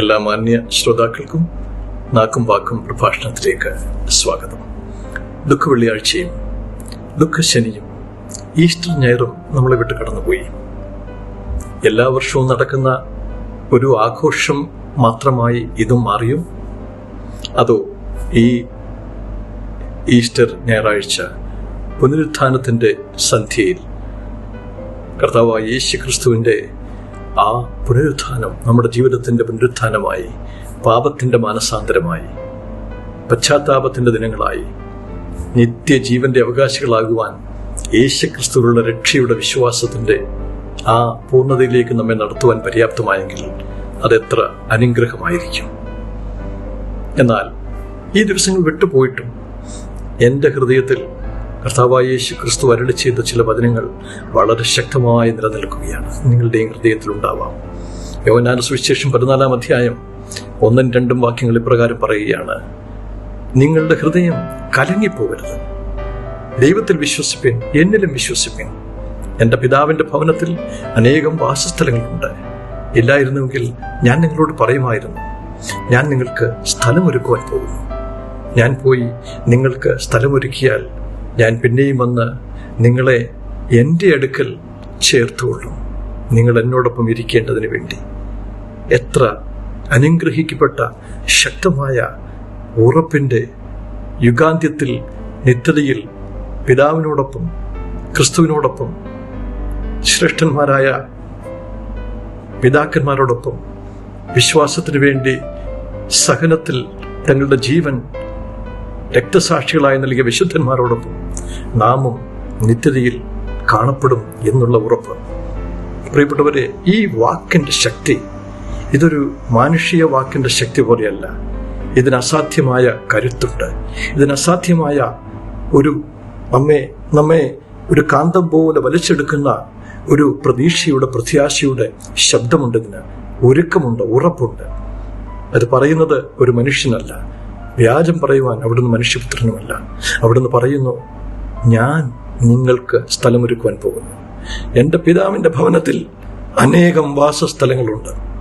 എല്ലാ മാന്യ ശ്രോതാക്കൾക്കും നാക്കും വാക്കും പ്രഭാഷണത്തിലേക്ക് സ്വാഗതം. ദുഃഖ വെള്ളിയാഴ്ചയും ദുഃഖശനിയും ഈസ്റ്റർ ഞായറും നമ്മളെ വിട്ട് കടന്നുപോയി. എല്ലാ വർഷവും നടക്കുന്ന ഒരു ആഘോഷം മാത്രമായി ഇതും മാറിയോ? അതോ ഈ ഈസ്റ്റർ ഞായറാഴ്ച പുനരുത്ഥാനത്തിന്റെ സന്ധ്യയിൽ കർത്താവായ യേശു ക്രിസ്തുവിന്റെ ആ പുനരുത്ഥാനം നമ്മുടെ ജീവിതത്തിന്റെ പുനരുത്ഥാനമായി പാപത്തിന്റെ മാനസാന്തരമായി പശ്ചാത്താപത്തിന്റെ ദിനങ്ങളായി നിത്യജീവന്റെ അവകാശികളാകുവാൻ യേശുക്രിസ്തുവിലുള്ള രക്ഷയുടെ വിശ്വാസത്തിന്റെ ആ പൂർണതയിലേക്ക് നമ്മെ നടത്തുവാൻ പര്യാപ്തമായെങ്കിൽ അതെത്ര അനുഗ്രഹമായിരിക്കും. എന്നാൽ ഈ ദിവസങ്ങൾ വിട്ടുപോയിട്ടും എന്റെ ഹൃദയത്തിൽ കർത്താവായ യേശു ക്രിസ്തു അരളി ചെയ്ത ചില വചനങ്ങൾ വളരെ ശക്തമായി നിലനിൽക്കുകയാണ്. നിങ്ങളുടെയും ഹൃദയത്തിൽ ഉണ്ടാവാം. യോനാന സുവിശേഷം പതിനാലാം അധ്യായം ഒന്നും രണ്ടും വാക്യങ്ങൾ ഇപ്രകാരം പറയുകയാണ്. നിങ്ങളുടെ ഹൃദയം കലങ്ങിപ്പോകരുത്. ദൈവത്തിൽ വിശ്വസിപ്പിൻ എന്നിലും വിശ്വസിപ്പിൻ. എന്റെ പിതാവിന്റെ ഭവനത്തിൽ അനേകം വാസസ്ഥലങ്ങളുണ്ട്. ഇല്ലായിരുന്നുവെങ്കിൽ ഞാൻ നിങ്ങളോട് പറയുമായിരുന്നു ഞാൻ നിങ്ങൾക്ക് സ്ഥലമൊരുക്കുവാൻ പോകുന്നു. ഞാൻ പോയി നിങ്ങൾക്ക് സ്ഥലമൊരുക്കിയാൽ ഞാൻ പിന്നെയും വന്ന് നിങ്ങളെ എന്റെ അടുക്കൽ ചേർത്തുകൊള്ളും. നിങ്ങൾ എന്നോടൊപ്പം ഇരിക്കേണ്ടതിന് വേണ്ടി. എത്ര അനുഗ്രഹിക്കപ്പെട്ട ശക്തമായ ഉറപ്പിന്റെ യുഗാന്ത്യത്തിൽ നിത്യതയിൽ പിതാവിനോടൊപ്പം ക്രിസ്തുവിനോടൊപ്പം ശ്രേഷ്ഠന്മാരായ പിതാക്കന്മാരോടൊപ്പം വിശ്വാസത്തിനു വേണ്ടി സഹനത്തിൽ തങ്ങളുടെ ജീവൻ രക്തസാക്ഷികളായി നൽകിയ വിശുദ്ധന്മാരോടൊപ്പം നാമും നിത്യതയിൽ കാണപ്പെടും എന്നുള്ള ഉറപ്പ്. പ്രിയപ്പെട്ടവരെ ഈ വാക്കിന്റെ ശക്തി ഇതൊരു മാനുഷിക വാക്കിന്റെ ശക്തി പോലെയല്ല. ഇതിന് അസാധ്യമായ കരുത്തുണ്ട്. ഇതിന് അസാധ്യമായ ഒരു നമ്മെ നമ്മെ ഒരു കാന്തം പോലെ വലിച്ചെടുക്കുന്ന ഒരു പ്രതീക്ഷയുടെ പ്രത്യാശയുടെ ശബ്ദമുണ്ട് ഇതിന്. ഒരുക്കമുണ്ട് ഉറപ്പുണ്ട്. അത് പറയുന്നത് ഒരു മനുഷ്യനല്ല വ്യാജം പറയുവാൻ അവിടുന്ന് മനുഷ്യപുത്രനുമല്ല. അവിടുന്ന് പറയുന്നു ഞാൻ നിങ്ങൾക്ക് സ്ഥലമൊരുക്കുവാൻ പോകുന്നു. എന്റെ പിതാവിന്റെ ഭവനത്തിൽ അനേകം വാസസ്ഥലങ്ങളുണ്ട്.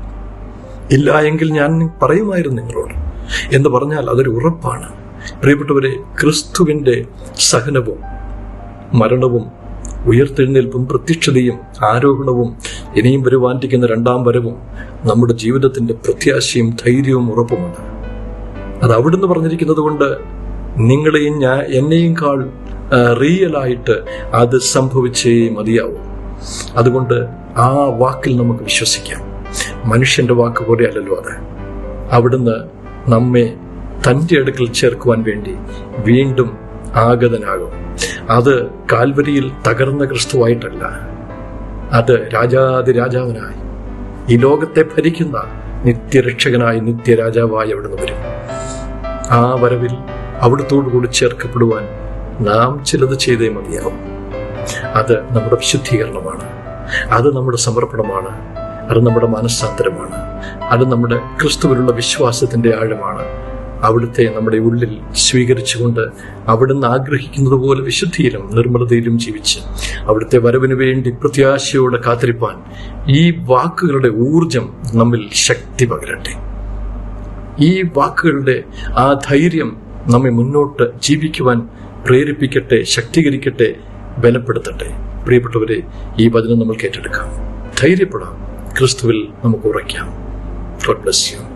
ഇല്ല എങ്കിൽ ഞാൻ പറയുമായിരുന്നു നിങ്ങളോട്. എന്ന് പറഞ്ഞാൽ അതൊരു ഉറപ്പാണ്. പ്രിയപ്പെട്ടവരെ ക്രിസ്തുവിന്റെ സഹനവും മരണവും ഉയർത്തെഴുന്നേൽപ്പും പ്രത്യക്ഷതയും ആരോഹണവും ഇനിയും വരുവാനിരിക്കുന്ന രണ്ടാം വരവും നമ്മുടെ ജീവിതത്തിന്റെ പ്രത്യാശയും ധൈര്യവും ഉറപ്പുമാണ് അത് അവിടുന്ന് പറഞ്ഞിരിക്കുന്നത് കൊണ്ട് നിങ്ങളെയും ഞാൻ എന്നെയും കാൾ റിയലായിട്ട് അത് സംഭവിച്ചേ മതിയാവും. അതുകൊണ്ട് ആ വാക്കിൽ നമുക്ക് വിശ്വസിക്കാം. മനുഷ്യന്റെ വാക്ക് പോലെ അല്ലല്ലോ അത്. അവിടുന്ന് നമ്മെ തന്റെ അടുക്കൽ ചേർക്കുവാൻ വേണ്ടി വീണ്ടും ആഗതനാകും. അത് കാൽവരിയിൽ തകർന്ന ക്രിസ്തുവായിട്ടല്ല. അത് രാജാതി രാജാവിനായി. ഈ ലോകത്തെ ഭരിക്കുന്ന നിത്യരക്ഷകനായി നിത്യരാജാവായി അവിടുന്ന് വരും. ആ വരവിൽ അവിടത്തോടുകൂടി ചേർക്കപ്പെടുവാൻ നാം ചിലത് ചെയ്തേ മതിയാവും. അത് നമ്മുടെ വിശുദ്ധീകരണമാണ്. അത് നമ്മുടെ സമർപ്പണമാണ്. അത് നമ്മുടെ മനസ്സാന്തരമാണ്. അത് നമ്മുടെ ക്രിസ്തുവിലുള്ള വിശ്വാസത്തിന്റെ ആഴമാണ്. അവിടുത്തെ നമ്മുടെ ഉള്ളിൽ സ്വീകരിച്ചുകൊണ്ട് അവിടുന്ന് ആഗ്രഹിക്കുന്നത് പോലെ വിശുദ്ധിയിലും നിർമ്മലതയിലും ജീവിച്ച് അവിടുത്തെ വരവിന് വേണ്ടി പ്രത്യാശയോടെ കാത്തിരിപ്പാൻ ഈ വാക്കുകളുടെ ഊർജം നമ്മിൽ ശക്തി പകരട്ടെ. ഈ വാക്കുകളുടെ ആ ധൈര്യം നമ്മെ മുന്നോട്ട് ജീവിക്കുവാൻ പ്രേരിപ്പിക്കട്ടെ ശക്തീകരിക്കട്ടെ ബലപ്പെടുത്തട്ടെ. പ്രിയപ്പെട്ടവരെ ഈ വചനം നമ്മൾ കേട്ടെടുക്കാം. ധൈര്യപ്പെടാം. ക്രിസ്തുവിൽ നമുക്ക് ഉറയ്ക്കാം. God bless you